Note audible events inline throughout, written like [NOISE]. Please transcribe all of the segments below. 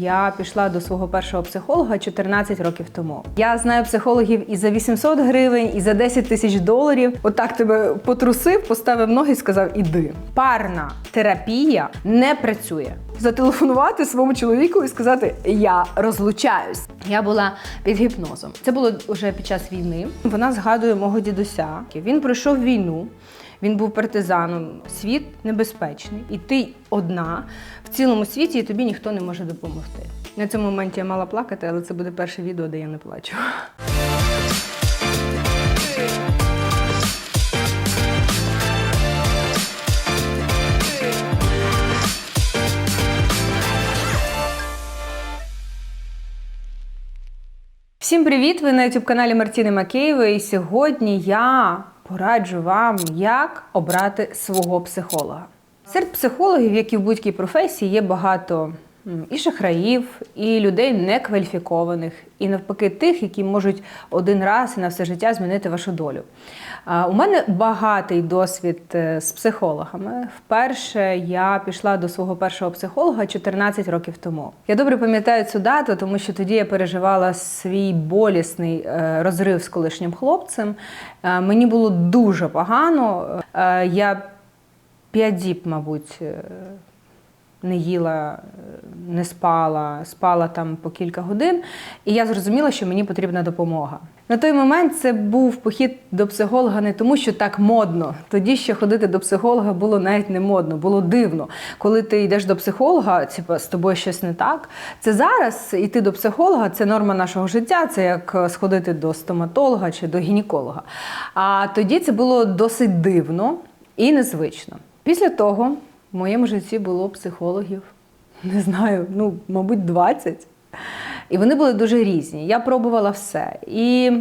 Я пішла до свого першого психолога 14 років тому. Я знаю психологів і за 800 гривень, і за 10 тисяч доларів. Отак тебе потрусив, поставив ноги і сказав: іди. Парна терапія не працює. Зателефонувати своєму чоловіку і сказати Я розлучаюсь. Я була під гіпнозом. Це було вже під час війни. Вона згадує мого дідуся. Він пройшов війну. Він був партизаном. Світ небезпечний, і ти одна в цілому світі, і тобі ніхто не може допомогти. На цьому моменті я мала плакати, але це буде перше відео, де я не плачу. Всім привіт! Ви на youtube каналі Мартіни Макеєвої. І сьогодні я пораджу вам, як обрати свого психолога. Серед психологів, як і в будь-якій професії, є багато і шахраїв, і людей некваліфікованих, і навпаки тих, які можуть один раз і на все життя змінити вашу долю. У мене багатий досвід е, з психологами. Вперше я пішла до свого першого психолога 14 років тому. Я добре пам'ятаю цю дату, тому що тоді я переживала свій болісний е, розрив з колишнім хлопцем. Е, Мені було дуже погано. Я п'ять діб, мабуть, не їла, е, не спала, спала там по кілька годин, і я зрозуміла, що мені потрібна допомога. На той момент це був похід до психолога не тому, що так модно. Тоді ще ходити до психолога було навіть не модно, було дивно. Коли ти йдеш до психолога, типу, з тобою щось не так. Це зараз йти до психолога це норма нашого життя, це як е, сходити до стоматолога чи до гінеколога. А тоді це було досить дивно і незвично. Після того моєму житті було психологів, не знаю, ну, мабуть, 20. І вони були дуже різні. Я пробувала все. І,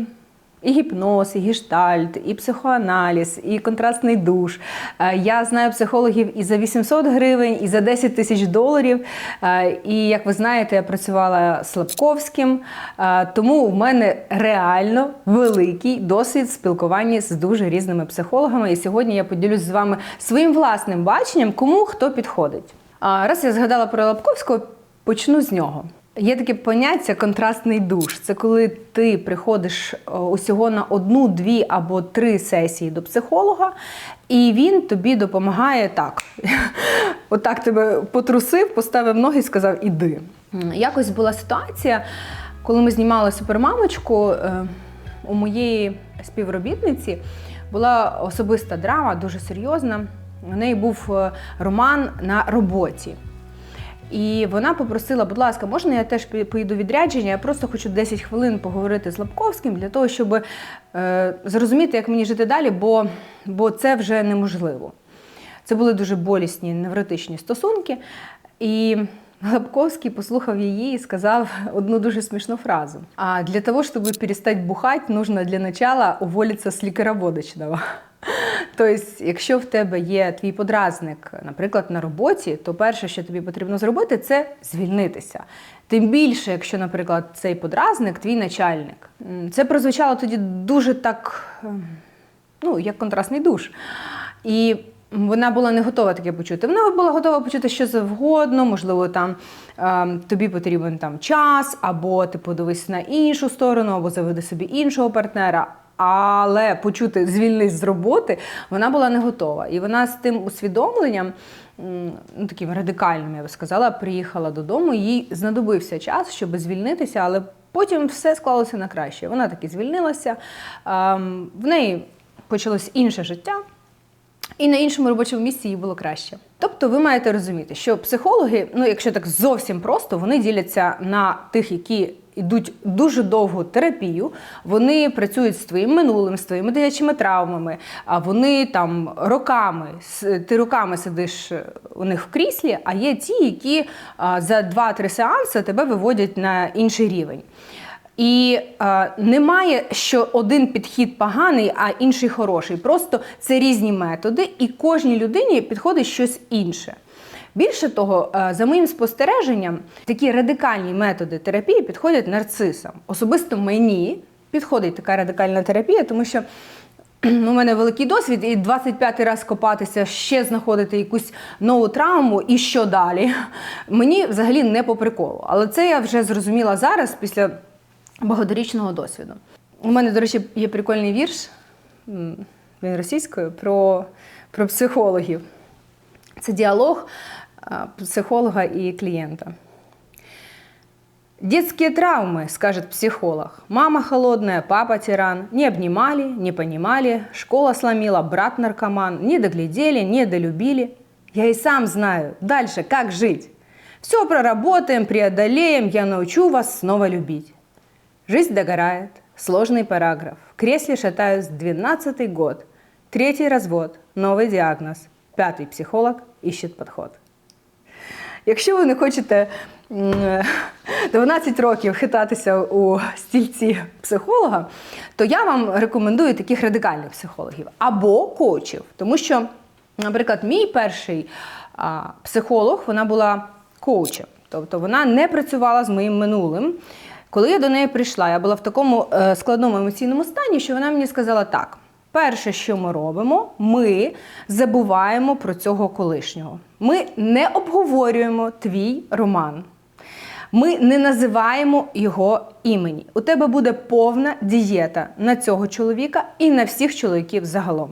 і гіпноз, і гештальт, і психоаналіз, і контрастний душ. Е, Я знаю психологів і за 800 гривень, і за 10 тисяч доларів. Е, І як ви знаєте, я працювала з Лапковським, Е, тому в мене реально великий досвід спілкування з дуже різними психологами. І сьогодні я поділюсь з вами своїм власним баченням, кому хто підходить. Раз я згадала про Лапковського, почну з нього. Є таке поняття контрастний душ. Це коли ти приходиш усього на одну, дві або три сесії до психолога, і він тобі допомагає так. [LAUGHS] Отак тебе потрусив, поставив ноги і сказав Іди. Якось була ситуація, коли ми знімали супермамочку е, у моєї співробітниці була особиста драма, дуже серйозна. У неї був е, роман на роботі. І вона попросила, будь ласка, можна я теж поїду відрядження? Я просто хочу 10 хвилин поговорити з Лапковським для того, щоб е, зрозуміти, як мені жити далі, бо, бо це вже неможливо. Це були дуже болісні невротичні стосунки. І Лапковський послухав її і сказав одну дуже смішну фразу. А для того, щоб перестати бухати, нужно для начала уволитися з лікаря-водочного. [LAUGHS] Тобто, якщо в тебе є твій подразник, наприклад, на роботі, то перше, що тобі потрібно зробити, це звільнитися. Тим більше, якщо, наприклад, цей подразник твій начальник. Це прозвучало тоді дуже так, ем, ну, як контрастний душ. І вона була не готова таке почути. Вона була готова почути що завгодно, можливо, там ем, тобі потрібен там час, або ти подивись на іншу сторону, або заведи собі іншого партнера. Але почути звільнись з роботи вона була не готова. І вона з тим усвідомленням, ну таким радикальним, я би сказала, приїхала додому. Їй знадобився час, щоб звільнитися, але потім все склалося на краще. Вона таки звільнилася. ем, В неї почалось інше життя. І на іншому робочому місці їй було краще. Тобто ви маєте розуміти, що психологи, ну якщо так зовсім просто, вони діляться на тих, які йдуть дуже довгу терапію, вони працюють з твоїм минулим, з твоїми дитячими травмами, а вони там роками, ти роками сидиш у них в кріслі, а є ті, які за 2-3 сеанси тебе виводять на інший рівень. І е, немає, що один підхід поганий, а інший хороший. Просто це різні методи, і кожній людині підходить щось інше. Більше того, е, за моїм спостереженням, такі радикальні методи терапії підходять нарцисам. Особисто мені підходить така радикальна терапія, тому що у мене великий досвід, і 25 раз копатися, ще знаходити якусь нову травму, і що далі. Мені взагалі не по приколу. Але це я вже зрозуміла зараз після багаторічного досвіду. У мене, до речі, є прикольний вірш, він російською, про, про психологів. Це діалог психолога и клиента. Детские травмы, скажет психолог. Мама холодная, папа тиран. Не обнимали, не понимали. Школа сломила, брат наркоман. Не доглядели, не долюбили. Я и сам знаю. Дальше как жить? Все проработаем, преодолеем. Я научу вас снова любить. Жизнь догорает. Сложный параграф. В кресле шатаюсь 12 год. Третий развод. Новый диагноз. Пятый психолог ищет подход. Якщо ви не хочете м, 12 [LAUGHS] років хитатися у стільці психолога, то я вам рекомендую таких радикальних психологів або коучів. Тому що, наприклад, мій перший а, психолог вона була коучем, тобто вона не працювала з моїм минулим. Коли я до неї прийшла, я була в такому е, складному емоційному стані, що вона мені сказала так. Перше, що ми робимо, ми забуваємо про цього колишнього. Ми не обговорюємо твій роман. Ми не називаємо його імені. У тебе буде повна дієта на цього чоловіка і на всіх чоловіків загалом.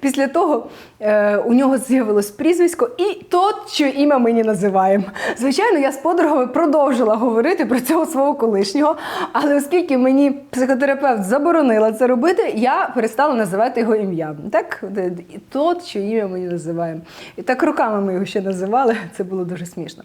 Після того е, у нього з'явилось прізвисько і тот, що ім'я ми не називаємо. Звичайно, я з подругами продовжила говорити про цього свого колишнього, але оскільки мені психотерапевт заборонила це робити, я перестала називати його ім'я. Так, і тот, що ім'я ми не називаємо. І так руками ми його ще називали, [LAUGHS] це було дуже смішно.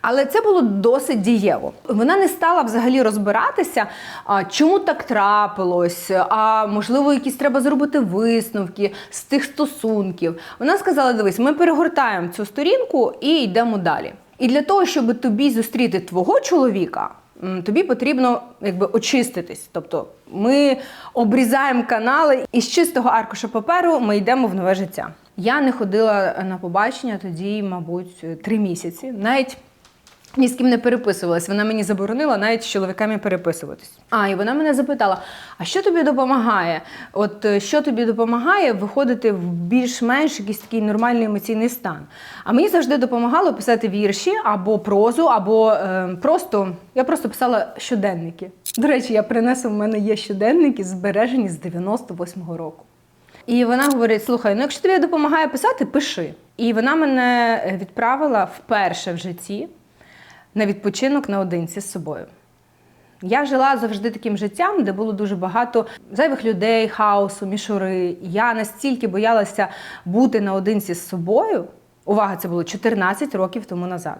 Але це було досить дієво. Вона не стала взагалі розбиратися, а, чому так трапилось, а можливо, якісь треба зробити висновки з тих стосунків. Вона сказала: дивись, ми перегортаємо цю сторінку і йдемо далі. І для того, щоб тобі зустріти твого чоловіка, тобі потрібно якби очиститись. Тобто ми обрізаємо канали, і з чистого аркуша паперу ми йдемо в нове життя. Я не ходила на побачення тоді, мабуть, три місяці. Навіть ні з ким не переписувалась. Вона мені заборонила навіть з чоловіками переписуватись. А, і вона мене запитала: а що тобі допомагає? От е, що тобі допомагає виходити в більш-менш якийсь такий нормальний емоційний стан? А мені завжди допомагало писати вірші або прозу, або е, просто я просто писала щоденники. До речі, я принесла, в мене є щоденники, збережені з 98-го року. І вона говорить: слухай, ну якщо тобі допомагає писати, пиши. І вона мене е, відправила вперше в житті на відпочинок наодинці з собою. Я жила завжди таким життям, де було дуже багато зайвих людей, хаосу, мішури. Я настільки боялася бути наодинці з собою. Увага, це було 14 років тому назад.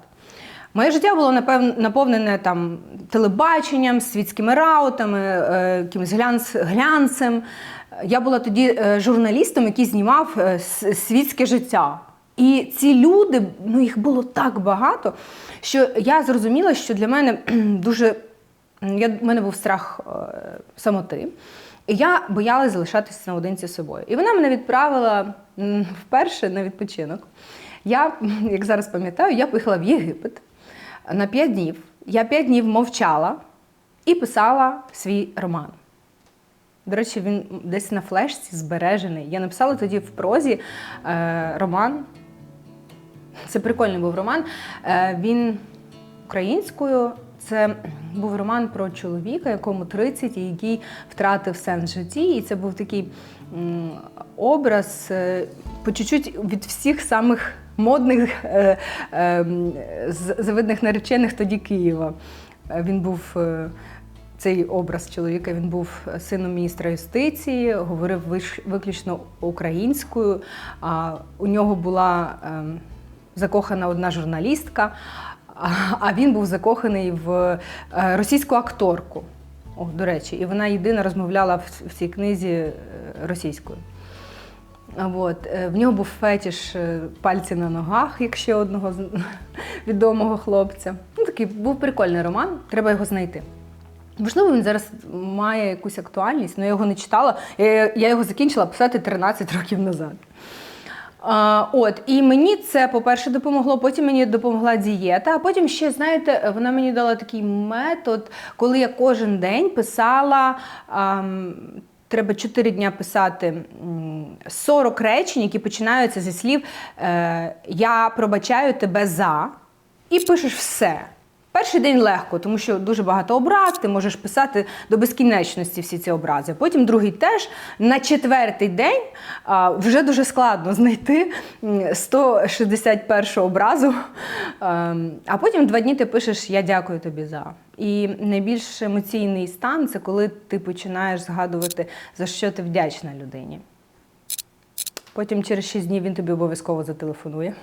Моє життя було напевно наповнене там телебаченням, світськими раутами, е, якимось глянц, глянцем. Я була тоді е, журналістом, який знімав е, світське життя. І ці люди, ну їх було так багато, що я зрозуміла, що для мене дуже я, в мене був страх е, самоти. І я боялась залишатися наодинці з собою. І вона мене відправила вперше на відпочинок. Я, як зараз пам'ятаю, я поїхала в Єгипет на 5 днів. Я 5 днів мовчала і писала свій роман. До речі, він десь на флешці збережений. Я написала тоді в прозі е, роман. Це прикольний був роман. Е, він українською. Це був роман про чоловіка, якому 30 і який втратив сенс житті. І це був такий образ е, по чуть-чуть від всіх самих модних е, завидних наречених тоді Києва. Він був. цей образ чоловіка він був сином міністра юстиції, говорив виключно українською. У нього була ем, закохана одна журналістка, а- він був закоханий в е, російську акторку. О, до речі, і вона єдина розмовляла в, цій книзі е, російською. От. е, В нього був фетіш пальці на ногах, як ще одного [LAUGHS] відомого хлопця. Ну, такий був прикольний роман, треба його знайти. Можливо, він зараз має якусь актуальність, але я його не читала. Я його закінчила писати 13 років назад. А, от, і мені це, по-перше, допомогло, потім мені допомогла дієта, а потім ще, знаєте, вона мені дала такий метод, коли я кожен день писала. ам, Треба 4 дня писати 40 речень, які починаються зі слів е, Я пробачаю тебе за і пишеш все. Перший день легко, тому що дуже багато образ, ти можеш писати до безкінечності всі ці образи. Потім другий теж. На четвертий день вже дуже складно знайти м, 161 образу. Ем, А потім два дні ти пишеш Я дякую тобі за. І найбільш емоційний стан це коли ти починаєш згадувати, за що ти вдячна людині. Потім через 6 днів він тобі обов'язково зателефонує,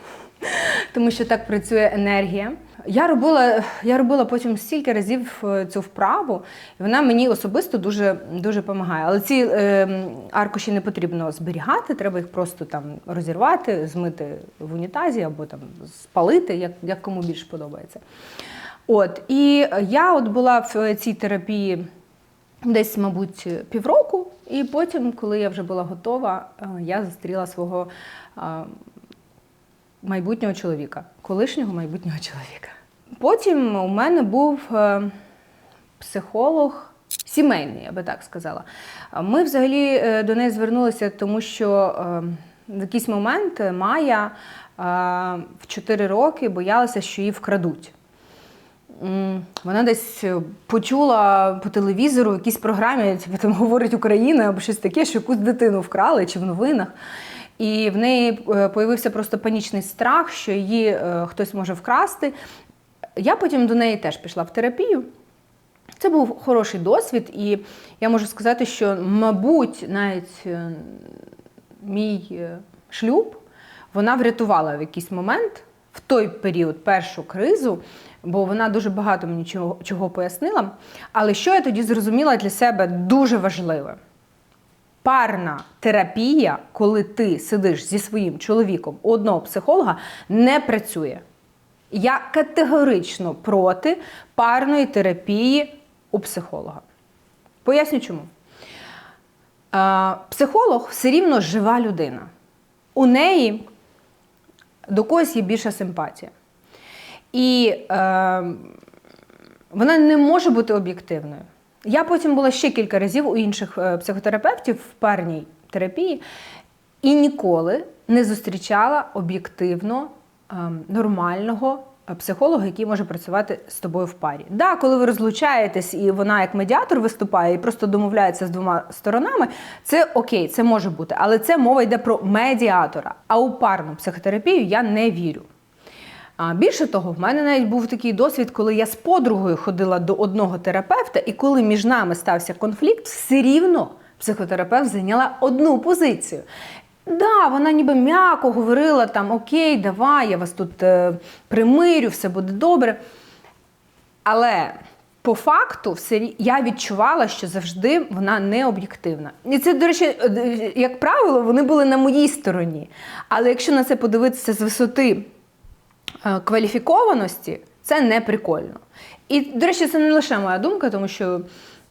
[LAUGHS] тому що так працює енергія. Я робила, я робила потім стільки разів е, цю вправу, і вона мені особисто дуже дуже допомагає. Але ці е, аркуші не потрібно зберігати, треба їх просто там розірвати, змити в унітазі або там спалити, як, як кому більше подобається. От, і я от була в цій терапії десь, мабуть, півроку, і потім, коли я вже була готова, е, я зустріла свого е, майбутнього чоловіка, колишнього майбутнього чоловіка. Потім у мене був е, психолог. Сімейний, я би так сказала. Ми взагалі до неї звернулися, тому що в якийсь момент Майя в 4 роки боялася, що її вкрадуть. Вона десь е, почула по телевізору в якійсь програмі, типу, там говорить Україна або щось таке, що якусь дитину вкрали чи в новинах. І в неї е, появився просто панічний страх, що її е, хтось може вкрасти. Я потім до неї теж пішла в терапію. Це був хороший досвід, і я можу сказати, що, мабуть, навіть мій шлюб вона врятувала в якийсь момент в той період першу кризу, бо вона дуже багато мені чого, чого пояснила. Але що я тоді зрозуміла для себе дуже важливе. Парна терапія, коли ти сидиш зі своїм чоловіком у одного психолога, не працює. Я категорично проти парної терапії у психолога. Поясню чому. Психолог все рівно жива людина. У неї до когось є більша симпатія. І е, вона не може бути об'єктивною. Я потім була ще кілька разів у інших е, психотерапевтів в парній терапії і ніколи не зустрічала об'єктивно е, нормального е, психолога, який може працювати з тобою в парі. Да, коли ви розлучаєтесь і вона як медіатор виступає і просто домовляється з двома сторонами, це окей, це може бути, але це мова йде про медіатора. А у парну психотерапію я не вірю. А більше того, в мене навіть був такий досвід, коли я з подругою ходила до одного терапевта, і коли між нами стався конфлікт, все рівно психотерапевт зайняла одну позицію. Да, вона ніби м'яко говорила там: Окей, давай, я вас тут е, примирю, все буде добре. Але по факту все я відчувала, що завжди вона не об'єктивна. І це, до речі, е, як правило, вони були на моїй стороні. Але якщо на це подивитися з висоти кваліфікованості, це не прикольно. І, до речі, це не лише моя думка, тому що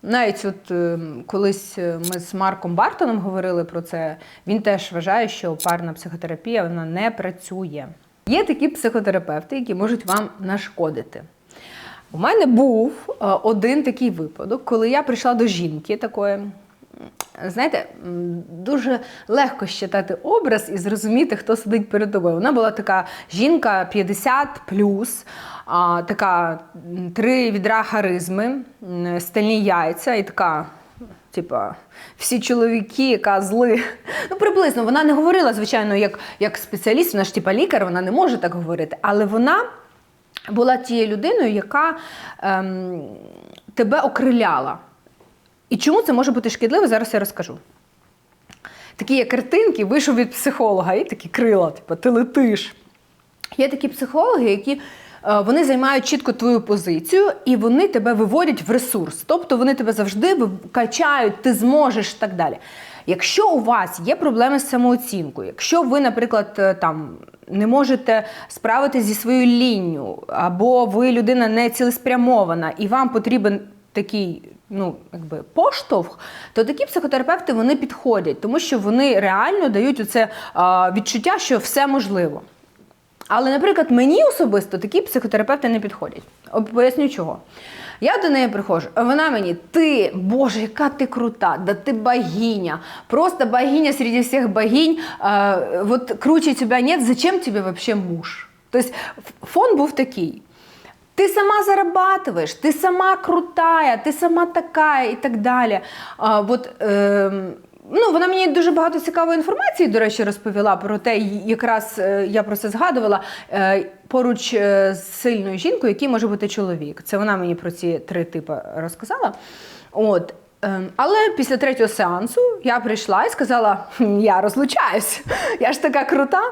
навіть от е, колись е, ми з Марком Бартоном говорили про це, він теж вважає, що парна психотерапія вона не працює. Є такі психотерапевти, які можуть вам нашкодити. У мене був е, один такий випадок, коли я прийшла до жінки такої. Знаєте, дуже легко щитати образ і зрозуміти, хто сидить перед тобою. Вона була така жінка 50 а, така три відра харизми, стальні яйця і така. Типа, всі чоловіки, козли. Ну, приблизно, вона не говорила, звичайно, як, як спеціаліст, вона ж типа лікар, вона не може так говорити. Але вона була тією людиною, яка ем, тебе окриляла. І чому це може бути шкідливо, зараз я розкажу. Такі є картинки, вийшов від психолога, і такі крила, типу, ти летиш. Є такі психологи, які е, вони займають чітко твою позицію і вони тебе виводять в ресурс. Тобто вони тебе завжди качають, ти зможеш і так далі. Якщо у вас є проблеми з самооцінкою, якщо ви, наприклад, е, там не можете справитися зі своєю лінню, або ви людина не цілеспрямована, і вам потрібен такий ну, якби поштовх, то такі психотерапевти вони підходять, тому що вони реально дають оце а, відчуття, що все можливо. Але, наприклад, мені особисто такі психотерапевти не підходять. Поясню чого. Я до неї приходжу, а вона мені, ти, Боже, яка ти крута, да ти богиня, просто богиня серед всіх богинь, а, вот круче тебя нет, зачем тебе вообще муж? Тобто фон був такий. Ти сама зарабатываешь, ти сама крутая, ти сама така і так далі. А, от, ем, ну, вона мені дуже багато цікавої інформації, до речі, розповіла про те, якраз е, я про це згадувала. е, Поруч е, з сильною жінкою, який може бути чоловік. Це вона мені про ці три типи розказала. От. ем, Але після третього сеансу я прийшла і сказала: я розлучаюсь, я ж така крута.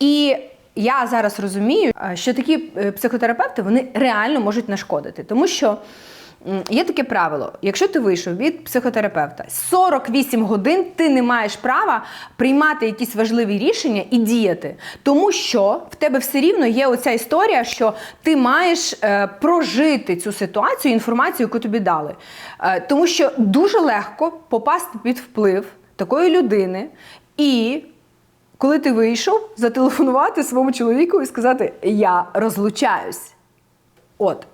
І я зараз розумію, е, що такі е, психотерапевти вони реально можуть нашкодити, тому що. Є таке правило: якщо ти вийшов від психотерапевта 48 годин, ти не маєш права приймати якісь важливі рішення і діяти, тому що в тебе все рівно є оця історія, що ти маєш е, прожити цю ситуацію, інформацію, яку тобі дали. Е, тому що дуже легко попасти під вплив такої людини і коли ти вийшов, зателефонувати своєму чоловіку і сказати Я розлучаюсь. От.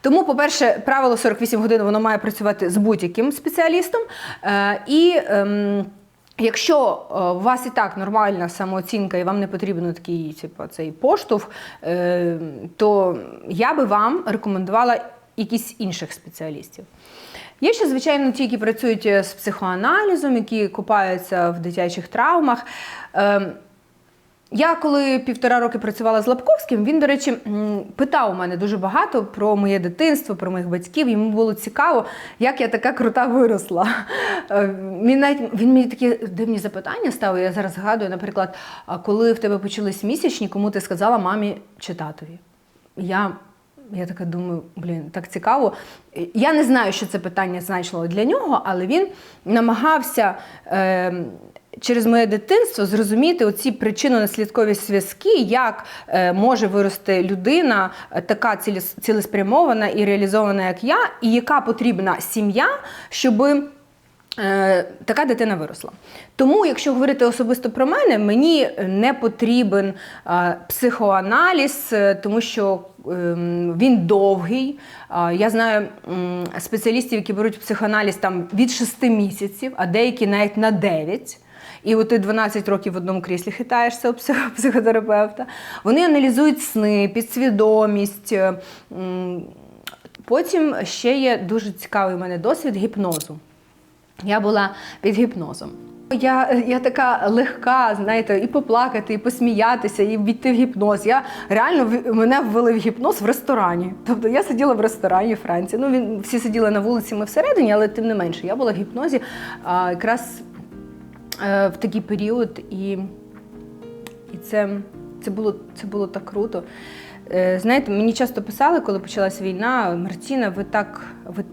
Тому, по-перше, правило 48 годин воно має працювати з будь-яким спеціалістом. Е, і ем, якщо е, у вас і так нормальна самооцінка і вам не потрібен такий, типу, цей поштовх, е, то я би вам рекомендувала якісь інших спеціалістів. Є ще, звичайно, ті, які працюють е, з психоаналізом, які купаються в дитячих травмах. Ем, я коли півтора роки працювала з Лапковським, він, до речі, питав у мене дуже багато про моє дитинство, про моїх батьків. Йому було цікаво, як я така крута виросла. Е, Він навіть він мені такі дивні запитання ставив. Я зараз згадую, наприклад, коли в тебе почались місячні, кому ти сказала мамі чи татові? Я я така думаю, блін, так цікаво. Я не знаю, що це питання значило для нього, але він намагався е, через моє дитинство зрозуміти оці причинно-наслідкові зв'язки, як е, може вирости людина, е, така цілеспрямована і реалізована, як я, і яка потрібна сім'я, щоби. Е, Така дитина виросла. Тому, якщо говорити особисто про мене, мені не потрібен е, психоаналіз, е, тому що ем, він довгий. Я знаю спеціалістів, які беруть психоаналіз там від 6 місяців, а деякі навіть на 9. І от ти 12 років в одному кріслі хитаєшся у психотерапевта. Вони аналізують сни, підсвідомість. е, Потім ще є дуже цікавий у мене досвід гіпнозу. Я була під гіпнозом. Я, я така легка, знаєте, і поплакати, і посміятися, і війти в гіпноз. Я реально мене ввели в гіпноз в ресторані. Тобто я сиділа в ресторані Франції. Ну, він, всі сиділи на вулиці, ми всередині, але тим не менше, я була в гіпнозі а, якраз е, в такий період, і, і це, це, було, це було так круто. Е, знаєте, мені часто писали, коли почалась війна, Мартіна, ви так. Ви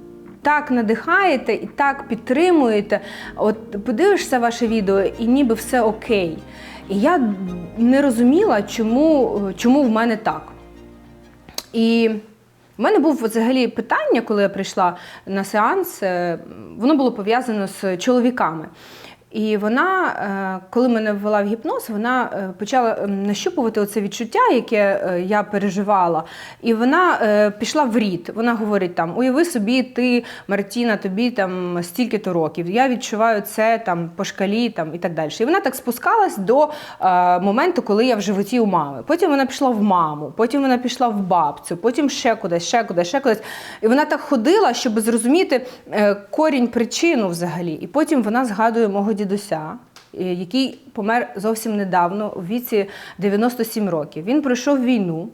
так надихаєте і так підтримуєте. От подивишся ваше відео, і ніби все окей. І я не розуміла, чому, чому в мене так. І в мене був взагалі питання, коли я прийшла на сеанс, е, воно було пов'язано з чоловіками. І вона, е, коли мене ввела в гіпноз, вона е, почала ем, нащупувати оце відчуття, яке е, я переживала. І вона пішла в рід. Вона говорить: там: уяви собі, ти, Мартіна, тобі там стільки-то років. Я відчуваю це там по шкалі там, і так далі. І вона так спускалась до моменту, коли я в животі у мами. Потім вона пішла в маму, потім вона пішла в бабцю, потім ще кудись, ще кудись, ще кудись. І вона так ходила, щоб зрозуміти корінь, причину взагалі. І потім вона згадує мого дідуся. Е, Який помер зовсім недавно, у віці 97 років. Він пройшов війну,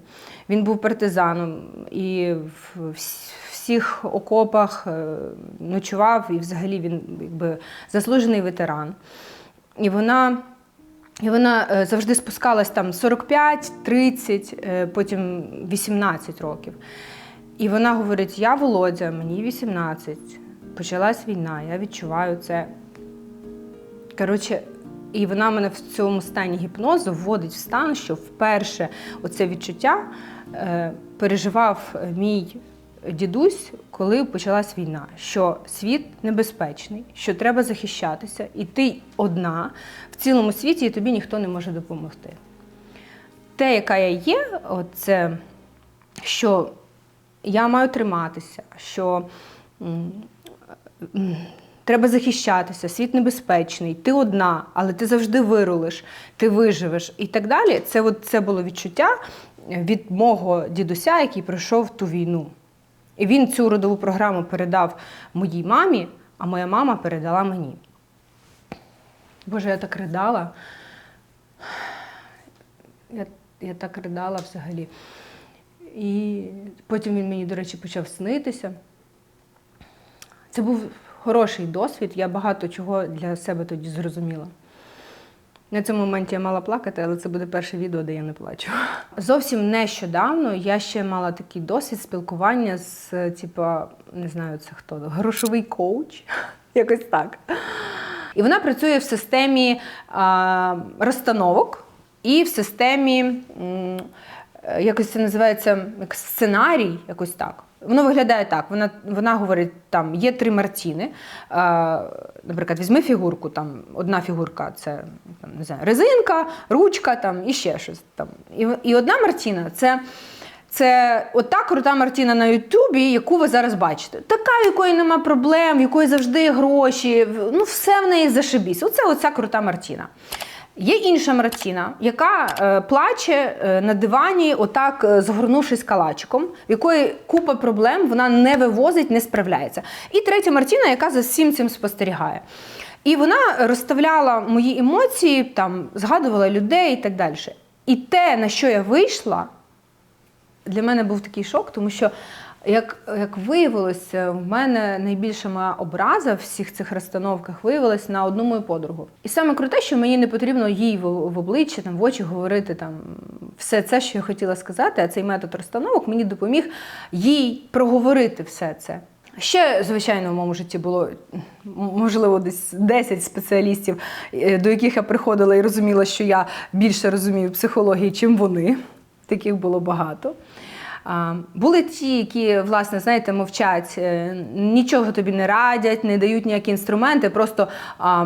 він був партизаном і в всіх окопах е, ночував, і взагалі він якби заслужений ветеран. І вона і вона е, завжди спускалась там 45, 30, е, потім 18 років. І вона говорить: я Володя, мені 18, почалась війна, я відчуваю це. Коротше, і вона мене в цьому стані гіпнозу вводить в стан, що вперше оце відчуття е, переживав мій дідусь, коли почалась війна, що світ небезпечний, що треба захищатися, і ти одна в цілому світі, і тобі ніхто не може допомогти. Те, яка я є, це що я маю триматися, що треба захищатися, світ небезпечний, ти одна, але ти завжди вирулиш, ти виживеш і так далі. Це, от, це було відчуття від мого дідуся, який пройшов ту війну. І він цю родову програму передав моїй мамі, а моя мама передала мені. Боже, я так ридала. Я, я так ридала взагалі. І потім він мені, до речі, почав снитися. Це був хороший досвід, я багато чого для себе тоді зрозуміла. На цьому моменті я мала плакати, але це буде перше відео, де я не плачу. Зовсім нещодавно я ще мала такий досвід спілкування з, типа, не знаю, це хто, грошовий коуч, [LAUGHS] якось так. І вона працює в системі а, розстановок і в системі, м, якось це називається як сценарій, якось так. Воно виглядає так. Вона, вона говорить, там є три мартіни. Е, наприклад, візьми фігурку, там одна фігурка це там, не знаю, резинка, ручка там, і ще щось. Там. І, і одна мартіна це. Це от та крута Мартіна на Ютубі, яку ви зараз бачите. Така, в якої нема проблем, в якої завжди гроші, ну все в неї зашибісь. Оце оця крута Мартіна. Є інша Мартіна, яка е, плаче е, на дивані, отак е, згорнувшись калачиком, в якої купа проблем, вона не вивозить, не справляється. І третя Мартіна, яка за всім цим спостерігає. І вона розставляла мої емоції, там, згадувала людей і так далі. І те, на що я вийшла, для мене був такий шок, тому що, як, як виявилося, в мене найбільша моя образа в всіх цих розстановках виявилась на одну мою подругу. І саме круте, що мені не потрібно їй в, в обличчя, там, в очі говорити там, все це, що я хотіла сказати, а цей метод розстановок мені допоміг їй проговорити все це. Ще, звичайно, в моєму житті було можливо десь 10 спеціалістів, е, до яких я приходила і розуміла, що я більше розумію психології, чим вони. Таких було багато. Були ті, які, власне, знаєте, мовчать, е, нічого тобі не радять, не дають ніякі інструменти, просто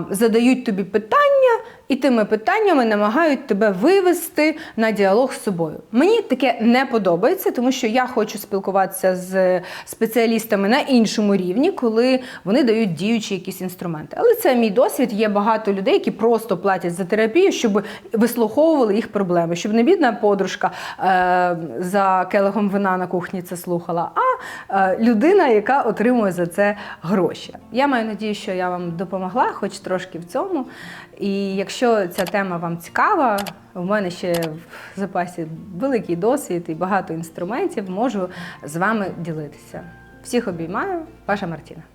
задають тобі питання і тими питаннями намагають тебе вивести на діалог з собою. Мені таке не подобається, тому що я хочу спілкуватися з спеціалістами на іншому рівні, коли вони дають діючі якісь інструменти. Але це мій досвід. Є багато людей, які просто платять за терапію, щоб вислуховували їх проблеми, щоб не бідна подружка е, за келихом вина на кухні це слухала, а е, людина, яка отримує за це гроші. Я маю надію, що я вам допомогла, хоч трошки в цьому. І якщо ця тема вам цікава, в мене ще в запасі великий досвід і багато інструментів, можу з вами ділитися. Всіх обіймаю, ваша Мартіна.